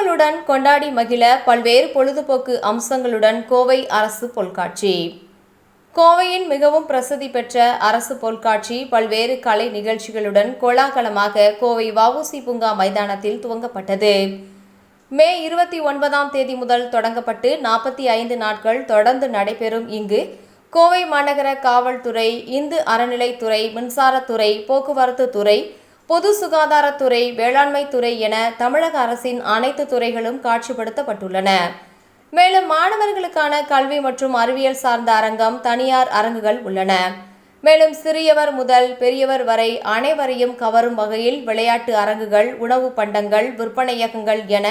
அன்புடன் கொண்டாடி மகிழ பல்வேறு பொழுதுபோக்கு அம்சங்களுடன் கோவை அரசு பொருட்காட்சி கோவையின் மிகவும் பிரசித்தி பெற்ற அரசு பொருட்காட்சி பல்வேறு கலை நிகழ்ச்சிகளுடன் கோலாகலமாக கோவை வவுசி பூங்கா மைதானத்தில் துவங்கப்பட்டது. மே இருபத்தி ஒன்பதாம் தேதி முதல் தொடங்கப்பட்டு நாற்பத்தி ஐந்து நாட்கள் தொடர்ந்து நடைபெறும் இங்கு கோவை மாநகர காவல்துறை இந்து அறநிலைத்துறை மின்சாரத்துறை போக்குவரத்து துறை பொது சுகாதாரத்துறை வேளாண்மை துறை என தமிழக அரசின் அனைத்து துறைகளும் காட்சிப்படுத்தப்பட்டுள்ளன. மேலும் மாணவர்களுக்கான கல்வி மற்றும் அறிவியல் சார்ந்த அரங்கம் தனியார் அரங்குகள் உள்ளன. மேலும் சிறியவர் முதல் பெரியவர் வரை அனைவரையும் கவரும் வகையில் விளையாட்டு அரங்குகள் உணவு பண்டங்கள் விற்பனையகங்கள் என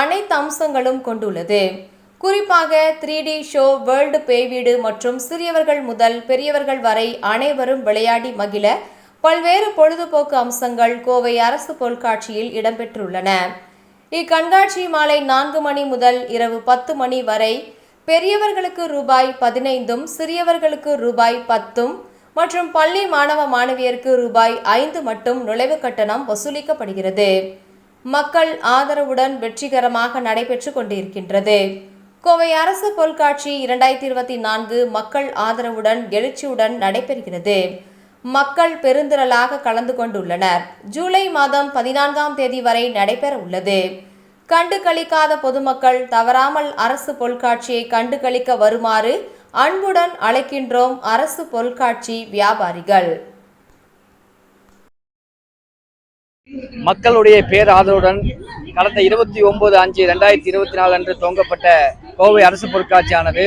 அனைத்து அம்சங்களும் கொண்டுள்ளது. குறிப்பாக த்ரீ டி ஷோ வேர்ல்டு பேவீடு மற்றும் சிறியவர்கள் முதல் பெரியவர்கள் வரை அனைவரும் விளையாடி மகிழ பல்வேறு பொழுதுபோக்கு அம்சங்கள் கோவை அரசு பொருட்காட்சியில் இடம்பெற்றுள்ளன. இக்கண்காட்சி மாலை நான்கு மணி முதல் இரவு பத்து மணி வரை பெரியவர்களுக்கு ரூபாய் பதினைந்தும் சிறியவர்களுக்கு ரூபாய் பத்தும் மற்றும் பள்ளி மாணவ மாணவியருக்கு ரூபாய் ஐந்து மட்டும் நுழைவு கட்டணம் வசூலிக்கப்படுகிறது. மக்கள் ஆதரவுடன் வெற்றிகரமாக நடைபெற்று கொண்டிருக்கின்றது. கோவை அரசு பொருட்காட்சி இரண்டாயிரத்தி இருபத்தி நான்கு மக்கள் ஆதரவுடன் எழுச்சியுடன் நடைபெறுகிறது. மக்கள் பெருந்திரளாக கலந்து கொண்டுள்ளனர். ஜூலை மாதம் பதினான்காம் தேதி வரை நடைபெற உள்ளது கண்டு கழிக்காத பொதுமக்கள் தவறாமல் அரசு பொருட்காட்சியை கண்டு கழிக்க வருமாறு அன்புடன் அழைக்கின்றோம் அரசு பொருட்காட்சி வியாபாரிகள். மக்களுடைய பேராதரவுடன் கடந்த இருபத்தி ஒன்பது அஞ்சு ரெண்டாயிரத்தி இருபத்தி நாலு அன்று துவங்கப்பட்ட கோவை அரசு பொருட்காட்சியானது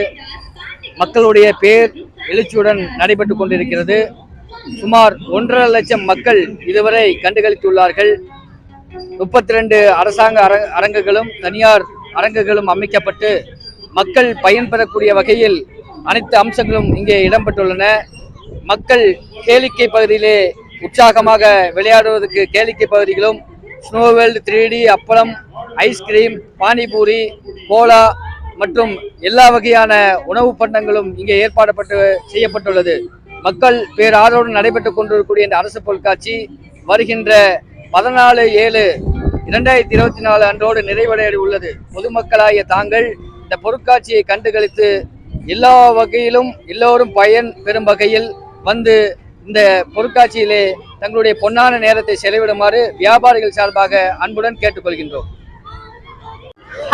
மக்களுடைய பேர் எழுச்சியுடன் நடைபெற்று கொண்டிருக்கிறது. சுமார் ஒன்றரை லட்சம் மக்கள் இதுவரை கண்டுகளித்துள்ளார்கள். முப்பத்தி ரெண்டு அரசாங்க அரங்குகளும் தனியார் அரங்குகளும் அமைக்கப்பட்டு மக்கள் பயன்பெறக்கூடிய வகையில் அனைத்து அம்சங்களும் இங்கே இடம்பெற்றுள்ளன. மக்கள் கேளிக்கை பகுதியிலே உற்சாகமாக விளையாடுவதற்கு கேளிக்கை பகுதிகளும் snow world three D appalam ice cream panipuri cola மற்றும் எல்லா வகையான உணவு பண்டங்களும் இங்கே ஏற்பாடப்பட்டு செய்யப்பட்டுள்ளது. மக்கள் பேராதரவுடன் நடைபெற்றுக் கொண்டிருக்கக்கூடிய இந்த அரசு பொருட்காட்சி வருகின்ற பதினாலு ஏழு இரண்டாயிரத்தி இருபத்தி நாலு அன்றோடு நிறைவடைய உள்ளது. பொதுமக்களாகிய தாங்கள் இந்த பொருட்காட்சியை கண்டுகளித்து எல்லா வகையிலும் எல்லோரும் பயன் பெறும் வகையில் வந்து இந்த பொருட்காட்சியிலே தங்களுடைய பொன்னான நேரத்தை செலவிடுமாறு வியாபாரிகள் சார்பாக அன்புடன் கேட்டுக்கொள்கின்றோம்.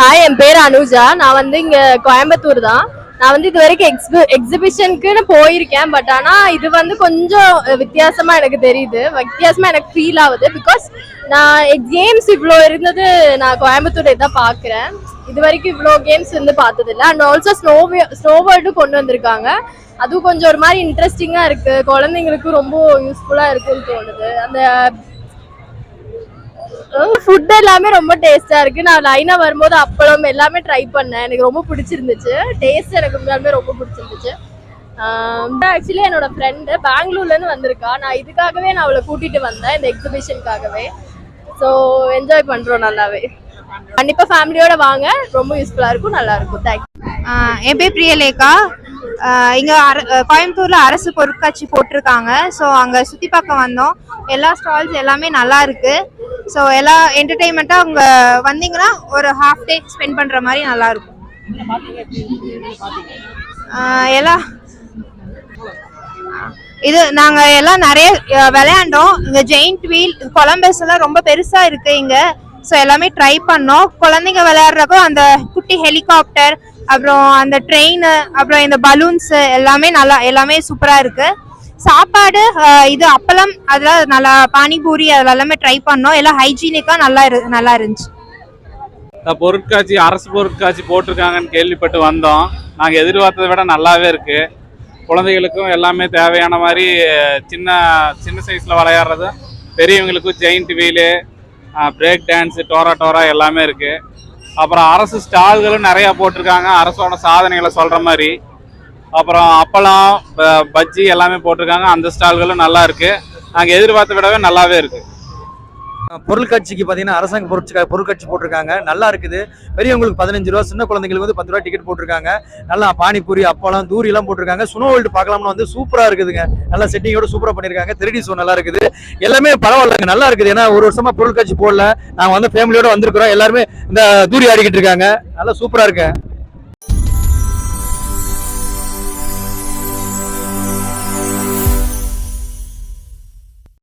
ஹாய் என் பேர் அனுஜா. நான் வந்து இங்க கோயம்புத்தூர் தான். நான் வந்து இது வரைக்கும் எக்ஸ்பி எக்ஸிபிஷனுக்குன்னு போயிருக்கேன் பட் ஆனால் இது வந்து கொஞ்சம் வித்தியாசமாக எனக்கு தெரியுது. வித்தியாசமாக எனக்கு ஃபீல் ஆகுது. பிகாஸ் நான் கேம்ஸ் இவ்வளோ இருந்தது நான் கோயம்புத்தூர் தான் பார்க்குறேன் இது வரைக்கும் இவ்வளோ கேம்ஸ் வந்து பார்த்ததில்ல. அண்ட் ஆல்சோ ஸ்னோ ஸ்னோ வேர்ல்டும் கொண்டு வந்திருக்காங்க. அதுவும் கொஞ்சம் ஒரு மாதிரி இன்ட்ரெஸ்டிங்காக இருக்குது குழந்தைங்களுக்கு ரொம்ப யூஸ்ஃபுல்லாக இருக்குன்னு தோணுது. அந்த ஃபுட் எல்லாமே ரொம்ப டேஸ்டா இருக்கு. நான் லைனா வரும்போது அப்பளம் எல்லாமே ட்ரை பண்ணேன். எனக்கு ரொம்ப பிடிச்சிருந்துச்சு. டேஸ்ட் எனக்கு உண்மையாலுமே ரொம்ப பிடிச்சிருந்துச்சு. ஆக்சுவலி என்னோட ஃப்ரெண்டு பெங்களூர்ல இருந்து வந்திருக்கா. நான் இதுக்காகவே நான் அவளை கூட்டிட்டு வந்தேன் இந்த எக்ஸிபிஷனுக்காகவே ஸோ என்ஜாய் பண்றோம் நல்லாவே. கண்டிப்பா ஃபேமிலியோட வாங்க. ரொம்ப யூஸ்ஃபுல்லா இருக்கும் நல்லா இருக்கும். தேங்க்யூ என் பேர் பிரியலேகா. இங்கே இங்க அர- கோயம்புத்தூரில் கோயம்புத்தூர்ல அரசு பொருட்காட்சி போட்டிருக்காங்க. ஸோ அங்க சுத்தி பார்க்க வந்தோம். எல்லா ஸ்டால்ஸ் எல்லாமே நல்லா இருக்கு. ஸோ எல்லா என்டர்டெயின்மெண்ட்டாக அவங்க வந்தீங்கன்னா ஒரு ஹாஃப் டே ஸ்பெண்ட் பண்ணுற மாதிரி நல்லாயிருக்கும். எல்லாம் இது நாங்கள் எல்லாம் நிறைய விளையாண்டோம். இங்கே ஜெயிண்ட் வீல் கொலம்பஸ் எல்லாம் ரொம்ப பெருசாக இருக்கு இங்கே. ஸோ எல்லாமே ட்ரை பண்ணோம். குழந்தைங்க விளையாடுறப்போ அந்த குட்டி ஹெலிகாப்டர் அப்புறம் அந்த ட்ரெயின் அப்புறம் இந்த பலூன்ஸு எல்லாமே நல்லா எல்லாமே சூப்பராக இருக்குது சாப்பாடு இது அப்பளம் அதெல்லாம் நல்லா பானிபூரி அதெல்லாம் எல்லாமே ட்ரை பண்ணோம். எல்லாம் ஹைஜீனிக்காக நல்லா இரு நல்லா இருந்துச்சு. பொருட்காட்சி அரசு பொருட்காட்சி போட்டிருக்காங்கன்னு கேள்விப்பட்டு வந்தோம். நாங்கள் எதிர்பார்த்ததை விட நல்லாவே இருக்கு. குழந்தைகளுக்கும் எல்லாமே தேவையான மாதிரி சின்ன சின்ன சைஸில் விளையாடுறது பெரியவங்களுக்கும் giant wheel break dance Dora Dora எல்லாமே இருக்குது அப்புறம் அரசு ஸ்டால்களும் நிறையா போட்டிருக்காங்க. அரசோட சாதனைகளை சொல்கிற மாதிரி. அப்புறம் அப்பளம் ப- பஜ்ஜி எல்லாமே போட்டிருக்காங்க. அந்த ஸ்டால்களும் நல்லா இருக்கு. நாங்கள் எதிர்பார்த்த விடவே நல்லாவே இருக்கு. பொருட்காட்சிக்கு பார்த்தீங்கன்னா அரசாங்க பொருட்கா பொருட்காட்சி போட்டிருக்காங்க. நல்லா இருக்குது. பெரியவங்களுக்கு பதினஞ்சு ரூபா சின்ன குழந்தைங்களுக்கு வந்து பத்து ரூபா டிக்கெட் போட்டிருக்காங்க. நல்லா பானிபூரி அப்பளம் தூரிலாம் போட்டிருக்காங்க. சுனோ வேல்டு பார்க்கலாம்னு வந்து சூப்பராக இருக்குதுங்க. நல்லா செட்டிங்கோட சூப்பராக பண்ணியிருக்காங்க த்ரீ ஷோ நல்லா இருக்குது. எல்லாமே பரவாயில்லைங்க. நல்லா இருக்குது. ஏன்னா ஒரு வருஷமா பொருட்காட்சி போடல. நாங்கள் வந்து ஃபேமிலியோட வந்திருக்கிறோம். எல்லாருமே இந்த தூரி ஆடிக்கிட்டு இருக்காங்க. நல்லா சூப்பராக இருக்கு